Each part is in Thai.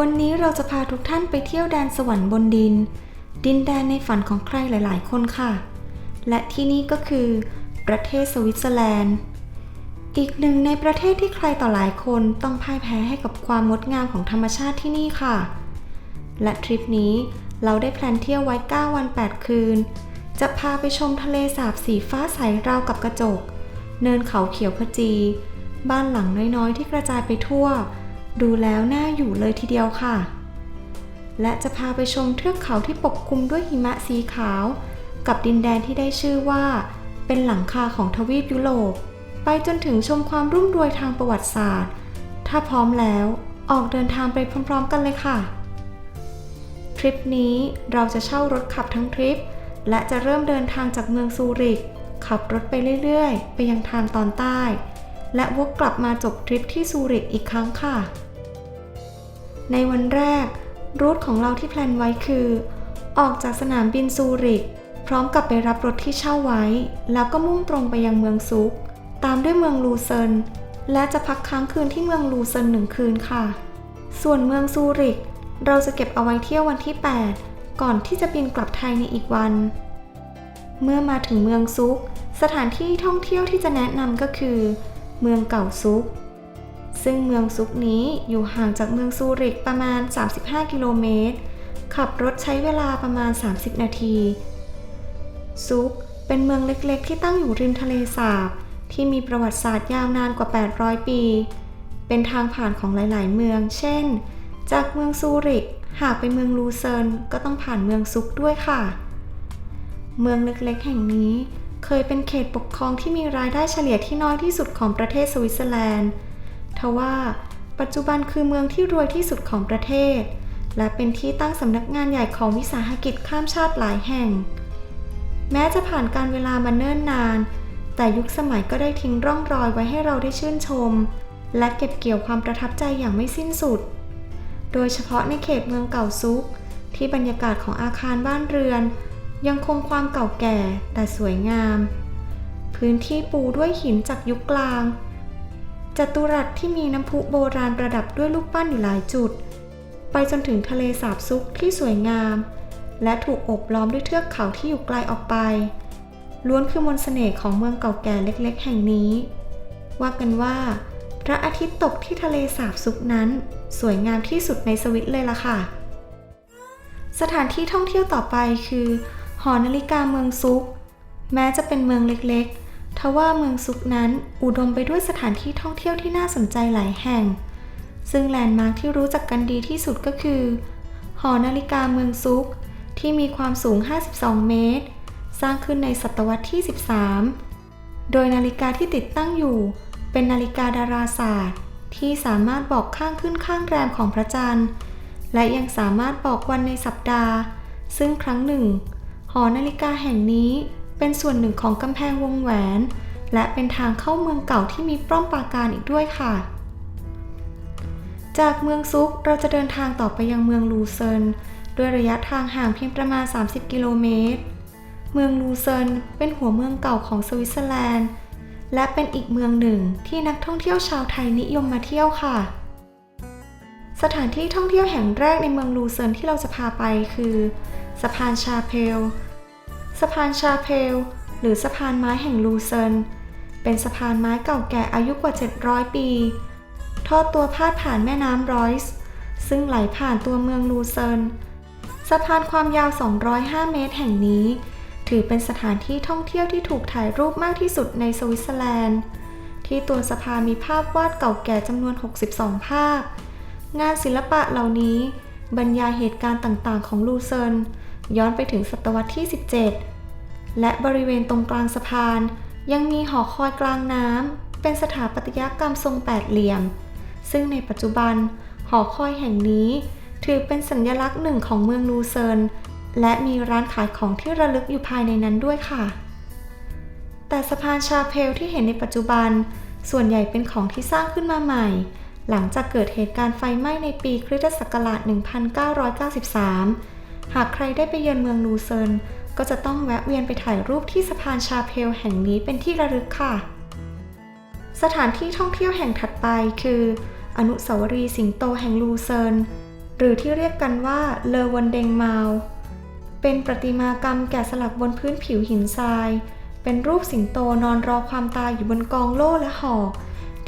วันนี้เราจะพาทุกท่านไปเที่ยวแดนสวรรค์บนดิน ดินแดนในฝันของใครหลาย ๆ คนค่ะ และที่นี่ก็คือ ประเทศสวิตเซอร์แลนด์ อีกหนึ่งในประเทศที่ใครต่อหลายคนต้องพ่ายแพ้ให้กับความงดงามของธรรมชาติที่นี่ค่ะ และทริปนี้เราได้แพลนเที่ยวไว้ 9 วัน 8 คืน จะพาไปชมทะเลสาบสีฟ้าใสราวกับกระจก เนินเขาเขียวขจี บ้านหลังน้อย ๆ ที่กระจายไปทั่ว ดูแล้วน่าอยู่เลยทีเดียวค่ะ และจะพาไปชมเทือกเขาที่ปกคลุมด้วยหิมะสีขาว กับดินแดนที่ได้ชื่อว่า เป็นหลังคาของทวีปยุโรป ไปจนถึงชมความรุ่มรวยทางประวัติศาสตร์ ถ้าพร้อมแล้วออกเดินทางไปพร้อม ๆ กันเลยค่ะ ทริปนี้เราจะเช่ารถขับทั้งทริป และจะเริ่มเดินทางจากเมืองซูริก ขับรถไปเรื่อย ๆ ไปยังทางตอนใต้ และวกกลับมาจบทริปที่ซูริกอีกครั้งค่ะ ในวันแรก รูทของเราที่แพลนไว้คือ ออกจากสนามบินซูริก พร้อมกับไปรับรถที่เช่าไว้ แล้วก็มุ่งตรงไปยังเมืองซุก ตามด้วยเมืองลูเซิน และจะพักค้างคืนที่เมืองลูเซินหนึ่งคืนค่ะ ส่วนเมืองซูริก เราจะเก็บเอาไว้เที่ยววันที่ 8 ก่อนที่จะบินกลับไทยในอีกวัน เมื่อมาถึงเมืองซุก สถานที่ท่องเที่ยวที่จะแนะนำก็คือ เมืองเก่าซุก ซึ่งเมืองซุกนี้อยู่ห่างจากเมืองซูริกประมาณ 35 กิโลเมตร ขับรถใช้เวลาประมาณ 30 นาที ซุกเป็นเมืองเล็กๆ ที่ตั้งอยู่ริมทะเลสาบ ที่มีประวัติศาสตร์ยาวนานกว่า 800 ปี เป็นทางผ่านของหลาย ๆ เมือง เช่น จากเมืองซูริก หากไปเมืองลูเซิร์นก็ต้องผ่านเมืองซุกด้วยค่ะ เมืองเล็กๆ แห่งนี้ เคยเป็นเขตปกครองที่มีรายได้เฉลี่ยที่น้อยที่สุดของประเทศสวิตเซอร์แลนด์ทว่าปัจจุบันคือเมืองที่รวยที่สุดของประเทศ และเป็นที่ตั้งสำนักงานใหญ่ของวิสาหกิจข้ามชาติหลายแห่ง แม้จะผ่านการเวลามาเนิ่นนาน แต่ยุคสมัยก็ได้ทิ้งร่องรอยไว้ให้เราได้ชื่นชม และเก็บเกี่ยวความประทับใจอย่างไม่สิ้นสุด โดยเฉพาะในเขตเมืองเก่าซุก ที่บรรยากาศของอาคารบ้านเรือน ยังคงความเก่าแก่แต่สวยงาม พื้นที่ปูด้วยหินจากยุคกลาง จัตุรัสที่มีน้ำพุโบราณประดับด้วยลูกปั้นอยู่หลายจุด ไปจนถึงทะเลสาบซุกที่สวยงาม และถูกโอบล้อมด้วยเทือกเขาที่อยู่ไกลออกไป ล้วนคือมนต์เสน่ห์ของเมืองเก่าแก่เล็กๆ แห่งนี้ ว่ากันว่า พระอาทิตย์ตกที่ทะเลสาบซุกนั้น สวยงามที่สุดในสวิตเลยล่ะค่ะ สถานที่ท่องเที่ยวต่อไปคือ หอนาฬิกาเมืองซุก แม้จะเป็นเมืองเล็กๆ ทว่าเมืองซุกนั้นอุดมไปด้วยสถานที่ท่องเที่ยวที่น่าสนใจหลายแห่ง ซึ่งแลนด์มาร์คที่รู้จักกันดีที่สุดก็คือ หอนาฬิกาเมืองซุก ที่มีความสูง 52 เมตร สร้างขึ้นในศตวรรษที่ 13 โดยนาฬิกาที่ติดตั้งอยู่ เป็นนาฬิกาดาราศาสตร์ ที่สามารถบอกข้างขึ้นข้างแรมของพระจันทร์ และยังสามารถบอกวันในสัปดาห์ ซึ่งครั้งหนึ่ง หอนาฬิกาแห่งนี้เป็นส่วนหนึ่งของกำแพงวงแหวน และเป็นทางเข้าเมืองเก่าที่มีป้อมปราการอีกด้วยค่ะ จากเมืองซุกเราจะเดินทางต่อไปยังเมืองลูเซิร์นด้วยระยะทางห่างเพียงประมาณ 30 กิโลเมตร เมืองลูเซิร์นเป็นหัวเมืองเก่าของสวิตเซอร์แลนด์ และเป็นอีกเมืองหนึ่งที่นักท่องเที่ยวชาวไทยนิยมมาเที่ยวค่ะ สถานที่ท่องเที่ยวแห่งแรกในเมืองลูเซิร์นที่เราจะพาไปคือ สะพานชาเพล สะพานชาเพล หรือสะพานไม้แห่งลูเซิร์นเป็นสะพานไม้เก่าแก่อายุกว่า 700 ปี ทอดตัวพาดผ่านแม่น้ำรอยส์ซึ่งไหลผ่านตัวเมืองลูเซิร์นสะพานความยาว 205 เมตรแห่งนี้ ถือเป็นสถานที่ท่องเที่ยวที่ถูกถ่ายรูปมากที่สุดในสวิตเซอร์แลนด์ ที่ตัวสะพานมีภาพวาดเก่าแก่จำนวน 62 ภาพ งานศิลปะเหล่านี้บรรยายเหตุการณ์ต่างๆ ของลูเซิร์น ย้อนไปถึงศตวรรษที่ 17 และบริเวณตรงกลางสะพาน ยังมีหอคอยกลางน้ำเป็นสถาปัตยกรรมทรงแปดเหลี่ยม ซึ่งในปัจจุบัน หอคอยแห่งนี้ ถือเป็นสัญลักษณ์หนึ่งของเมืองลูเซิร์นและมีร้านขายของที่ระลึกอยู่ภายในนั้นด้วยค่ะ แต่สะพานชาเพลที่เห็นในปัจจุบัน ส่วนใหญ่เป็นของที่สร้างขึ้นมาใหม่ หลังจากเกิดเหตุการณ์ไฟไหม้ในปีคริสตศักราช 1993 หากใครได้ไปเยือนเมืองลูเซิร์นก็จะต้องแวะเวียนไปถ่ายรูปที่สะพานชาเพลแห่งนี้เป็นที่ระลึกค่ะ สถานที่ท่องเที่ยวแห่งถัดไปคือ อนุสาวรีย์สิงโตแห่งลูเซิร์นหรือที่เรียกกันว่าเลอวันเดงมาวเป็นประติมากรรมแกะสลักบนพื้นผิวหินทราย เป็นรูปสิงโตนอนรอความตายอยู่บนกองโล่และหอก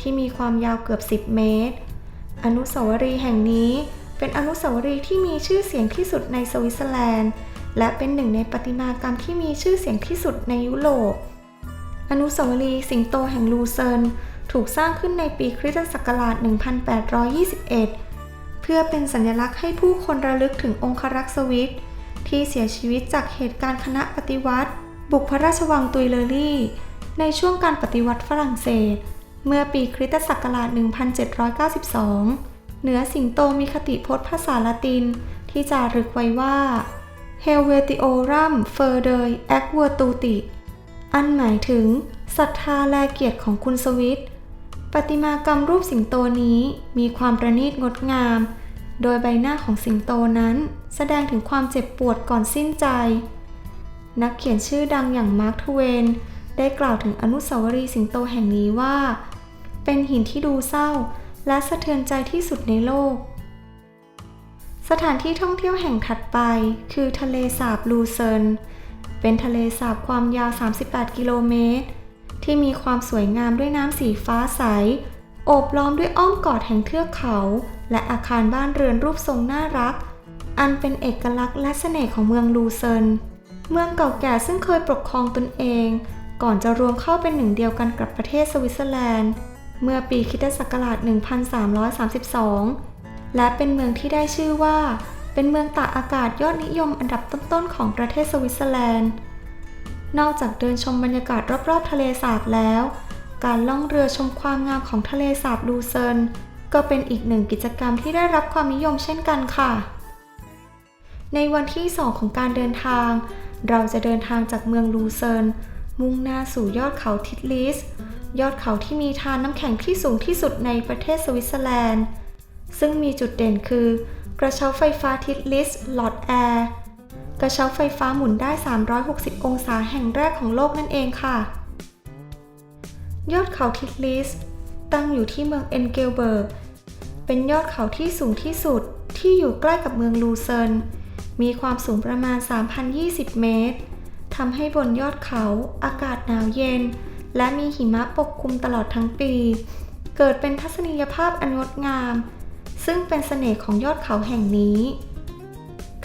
ที่มีความยาวเกือบ 10 เมตร อนุสาวรีย์แห่งนี้ เป็นอนุสาวรีย์ที่มีชื่อเสียงที่สุดในสวิตเซอร์แลนด์ และเป็นหนึ่งในประติมากรรมที่มีชื่อเสียงที่สุดในยุโรป อนุสาวรีย์สิงโตแห่งลูเซิร์นถูกสร้างขึ้นในปีคริสตศักราช 1821 เพื่อเป็นสัญลักษณ์ให้ผู้คนระลึกถึงองครักษ์สวิตที่เสียชีวิตจากเหตุการณ์คณะปฏิวัติ บุกพระราชวังตุยเลอรี่ ในช่วงการปฏิวัติฝรั่งเศส เมื่อปีคริสตศักราช 1792 เหนือสิงโตมีคติพจน์ภาษาละตินที่จารึกไว้ว่า Helvetiorum f e r d e r a c v e r t u t i อันหมายถึงศรัทธาแลเกียรติของคุณสวิตประติมากรรมรูปสิงโตนี้มีความประณีตงดงาม โดยใบหน้าของสิงโตนั้น แสดงถึงความเจ็บปวดก่อนสิ้นใจ นักเขียนชื่อดังอย่างมาร์คทเวน ได้กล่าวถึงอนุสาวรีย์สิงโตแห่งนี้ว่า เป็นหินที่ดูเศร้า และสะเทือนใจที่สุดในโลก สถานที่ท่องเที่ยวแห่งถัดไป คือทะเลสาบลูเซิร์นเป็นทะเลสาบความยาว 38 กิโลเมตร ที่มีความสวยงามด้วยน้ำสีฟ้าใส โอบล้อมด้วยอ้อมกอดแห่งเทือกเขา และอาคารบ้านเรือนรูปทรงน่ารัก อันเป็นเอกลักษณ์และเสน่ห์ของเมืองลูเซิร์นเมืองเก่าแก่ซึ่งเคยปกครองตนเอง ก่อนจะรวมเข้าเป็นหนึ่งเดียวกันกับประเทศสวิตเซอร์แลนด์ เมื่อปีคิตศักราช 1332 และเป็นเมืองที่ได้ชื่อว่า เป็นเมืองตากอากาศยอดนิยมอันดับต้นๆของประเทศสวิตเซอร์แลนด์ นอกจากเดินชมบรรยากาศรอบๆ ทะเลสาบแล้ว การล่องเรือชมความงามของทะเลสาบลูเซิร์นก็เป็นอีกหนึ่งกิจกรรมที่ได้รับความนิยมเช่นกันค่ะ ในวันที่ 2 ของการเดินทาง เราจะเดินทางจากเมืองลูเซิร์นมุ่งหน้าสู่ยอดเขาทิดลิส ยอดเขาที่มีทานน้ำแข็งที่สูงที่สุดในประเทศสวิตเซอร์แลนด์ ซึ่งมีจุดเด่นคือกระเช้าไฟฟ้าทิดลิสหลอดแอร์กระเช้าไฟฟ้าหมุนได้ 360 องศาแห่งแรกของโลกนั่นเองค่ะ ยอดเขาทิดลิสตั้งอยู่ที่เมืองเอนเกลเบิร์ก เป็นยอดเขาที่สูงที่สุดที่อยู่ใกล้กับเมืองลูเซิร์นมีความสูงประมาณ 3,020 เมตรทำให้บนยอดเขาอากาศหนาวเย็น และมีหิมะปกคลุมตลอดทั้งปี เกิดเป็นทัศนียภาพอันงดงาม ซึ่งเป็นเสน่ห์ของยอดเขาแห่งนี้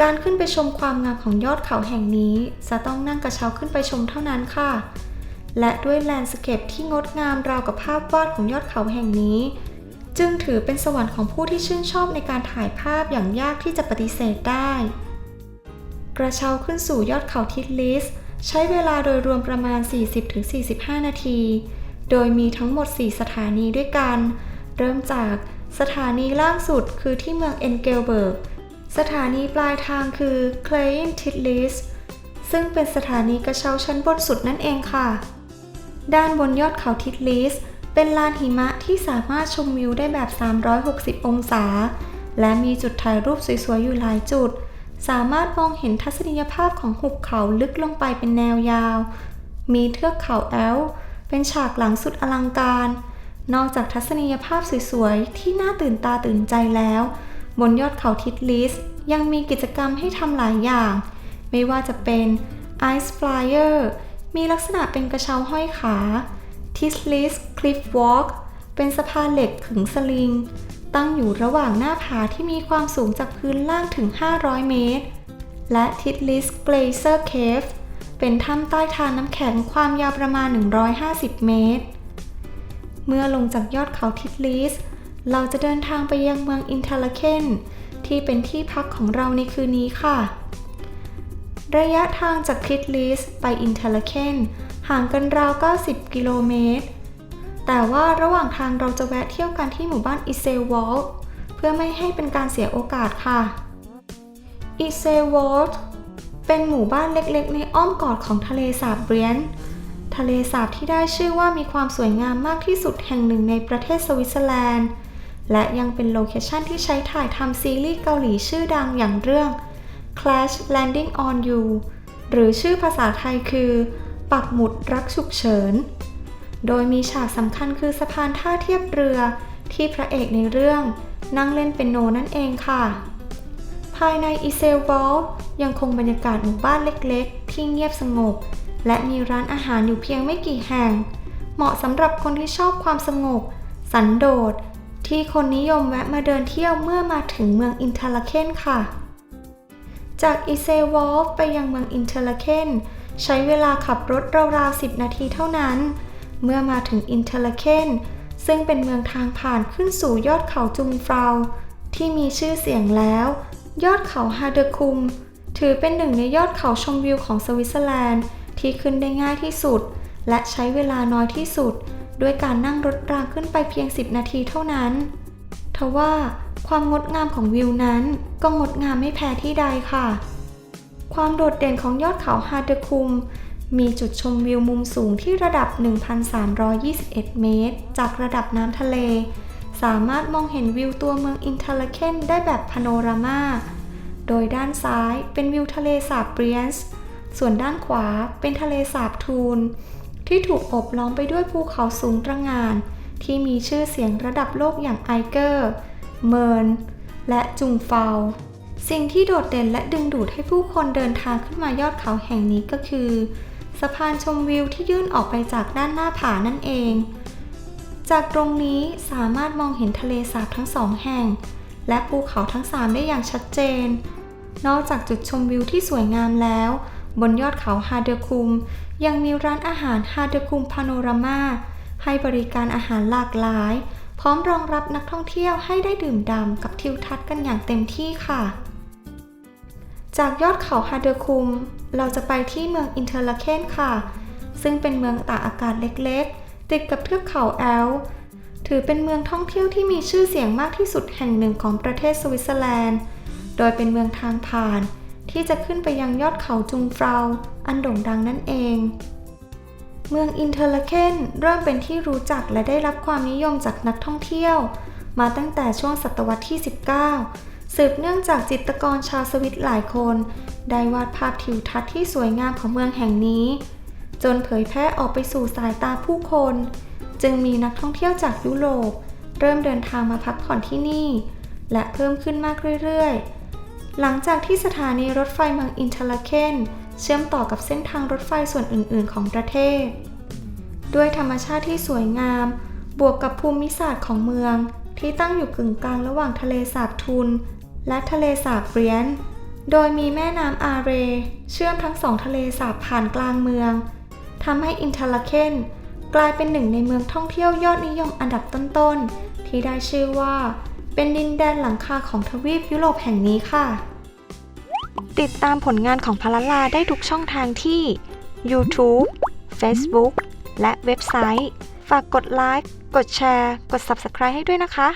การขึ้นไปชมความงามของยอดเขาแห่งนี้ จะต้องนั่งกระเช้าขึ้นไปชมเท่านั้นค่ะ และด้วยแลนด์สเคปที่งดงามราวกับภาพวาดของยอดเขาแห่งนี้ จึงถือเป็นสวรรค์ของผู้ที่ชื่นชอบในการถ่ายภาพอย่างยากที่จะปฏิเสธได้ กระเช้าขึ้นสู่ยอดเขาทิดลิส ใช้เวลาโดยรวมประมาณ 40-45 นาที โดยมีทั้งหมด 4 สถานีด้วยกัน เริ่มจากสถานีล่างสุดคือที่เมืองเอนเกลเบิร์ก สถานีปลายทางคือเคลอินทิดลิสซึ่งเป็นสถานีกระเช้าชั้นบนสุดนั่นเองค่ะ ด้านบนยอดเขาทิดลิสเป็นลานหิมะที่สามารถชมวิวได้แบบ 360 องศา และมีจุดถ่ายรูปสวยๆ อยู่หลายจุด สามารถมองเห็นทัศนียภาพของหุบเขาลึกลงไปเป็นแนวยาว มีเทือกเขาแอลเป็นฉากหลังสุดอลังการ นอกจากทัศนียภาพสวยๆ ที่น่าตื่นตาตื่นใจแล้ว บนยอดเขาทิดลิสยังมีกิจกรรมให้ทำหลายอย่าง ไม่ว่าจะเป็น Ice Flyer มีลักษณะเป็นกระเช้าห้อยขา Tislis Cliff Walk เป็นสะพานเหล็กขึงสลิง ตั้งอยู่ระหว่างหน้าผาที่มีความสูงจากพื้นล่างถึง 500 เมตร และ Titlis Glacier Cave เป็นถ้ำใต้ทานน้ำแข็งความยาวประมาณ 150 เมตร เมื่อลงจากยอดเขาทิดลิส เราจะเดินทางไปยังเมืองอินเทอร์เคนที่เป็นที่พักของเราในคืนนี้ค่ะ ระยะทางจากทิดลิสไปอินเทอร์เคนห่างกันราว 90 กิโลเมตร แต่ว่าระหว่างทางเราจะแวะเที่ยวกันที่หมู่บ้านอิเซวอลเพื่อไม่ให้เป็นการเสียโอกาสค่ะอิเซวอลเป็นหมู่บ้านเล็กๆ ในอ้อมกอดของทะเลสาบเบรียนทะเลสาบที่ได้ชื่อว่ามีความสวยงามมากที่สุดแห่งหนึ่งในประเทศสวิตเซอร์แลนด์ และยังเป็นโลเคชั่นที่ใช้ถ่ายทำซีรีส์เกาหลีชื่อดังอย่างเรื่อง Clash Landing on You หรือชื่อภาษาไทยคือ ปักหมุดรักฉุกเฉิน โดยมีฉากสำคัญคือสะพานท่าเทียบเรือที่พระเอกในเรื่องนั่งเล่นเป็นโนนั่นเองค่ะ ภายในอิเซลบอลยังคงบรรยากาศหมู่บ้านเล็กๆ ที่เงียบสงบ และมีร้านอาหารอยู่เพียงไม่กี่แห่ง เหมาะสำหรับคนที่ชอบความสงบ สันโดษ ที่คนนิยมแวะมาเดินเที่ยวเมื่อมาถึงเมืองอินเทลเคนค่ะ จากอิเซวอลฟไปยังเมืองอินเทลเคนใช้เวลาขับรถราวๆ10 นาทีเท่านั้น เมื่อมาถึงอินเทลเคนซึ่งเป็นเมืองทางผ่านขึ้นสู่ยอดเขาจุงฟราวที่มีชื่อเสียงแล้ว ยอดเขาฮาเดคุม ถือเป็นหนึ่งในยอดเขาชมวิวของสวิตเซอร์แลนด์ ที่ขึ้นได้ง่ายที่สุด และใช้เวลาน้อยที่สุด ด้วยการนั่งรถรางขึ้นไปเพียง 10 นาทีเท่านั้นทว่าความงดงามของวิวนั้นก็งดงามไม่แพ้ที่ใดค่ะ ความโดดเด่นของยอดเขาฮาเดคุม มีจุดชมวิวมุมสูงที่ระดับ 1,321 เมตร จากระดับน้ำทะเล สามารถมองเห็นวิวตัวเมืองอินเทอร์ลเคนได้แบบพาโนรามา โดยด้านซ้ายเป็นวิวทะเลสาบเบรียนส์ ส่วนด้านขวาเป็นทะเลสาบทูน ที่ถูกอบล้อมไปด้วยภูเขาสูงตระหง่าน ที่มีชื่อเสียงระดับโลกอย่างไอเกอร์ เมิร์นและจุงเฟาสิ่งที่โดดเด่นและดึงดูดให้ผู้คนเดินทางขึ้นมายอดเขาแห่งนี้ก็คือ สะพานชมวิวที่ยื่นออกไปจากด้านหน้าผานั่นเอง จากตรงนี้สามารถมองเห็นทะเลสาบทั้งสองแห่ง และภูเขาทั้งสามได้อย่างชัดเจน นอกจากจุดชมวิวที่สวยงามแล้ว บนยอดเขาฮาเดคุม ยังมีร้านอาหารฮาเดคุมพาโนรามาให้บริการอาหารหลากหลาย พร้อมรองรับนักท่องเที่ยวให้ได้ดื่มด่ำกับทิวทัศน์กันอย่างเต็มที่ค่ะ จากยอดเขาฮาเดอคุม เราจะไปที่เมืองอินเทอร์ลาเคนค่ะ ซึ่งเป็นเมืองตากอากาศเล็กๆ ติดกับเทือกเขาแอล ถือเป็นเมืองท่องเที่ยวที่มีชื่อเสียงมากที่สุดแห่งหนึ่งของประเทศสวิตเซอร์แลนด์ โดยเป็นเมืองทางผ่าน ที่จะขึ้นไปยังยอดเขาจุงฟราอันโด่งดังนั่นเอง เมืองอินเทอร์ลาเคนเริ่มเป็นที่รู้จักและได้รับความนิยมจากนักท่องเที่ยว มาตั้งแต่ช่วงศตวรรษที่ 19 สืบเนื่องจากจิตรกรชาวสวิตหลายคน ได้วาดภาพทิวทัศน์ที่สวยงามของเมืองแห่งนี้ จนเผยแพร่ออกไปสู่สายตาผู้คน จึงมีนักท่องเที่ยวจากยุโรป เริ่มเดินทางมาพักผ่อนที่นี่ และเพิ่มขึ้นมากเรื่อยๆ หลังจากที่สถานีรถไฟเมืองอินเทลาเคนเชื่อมต่อกับเส้นทางรถไฟส่วนอื่น ๆ ของประเทศ ด้วยธรรมชาติที่สวยงาม บวกกับภูมิศาสตร์ของเมืองที่ตั้งอยู่กึ่งกลางระหว่างทะเลสาบทุน และทะเลสาบเบรียน โดยมีแม่น้ำอาเร เชื่อมทั้งสองทะเลสาบผ่านกลางเมืองทำให้อินทอร์ลเคนกลายเป็นหนึ่งในเมืองท่องเที่ยวยอดนิยมอันดับต้นๆ ที่ได้ชื่อว่า เป็นดินแดนหลังคาของทวีปยุโรปแห่งนี้ค่ะ ติดตามผลงานของพลาลาได้ทุกช่องทางที่ YouTube Facebook และเว็บไซต์ ฝากกดไลค์ กดแชร์ กด Subscribe ให้ด้วยนะคะ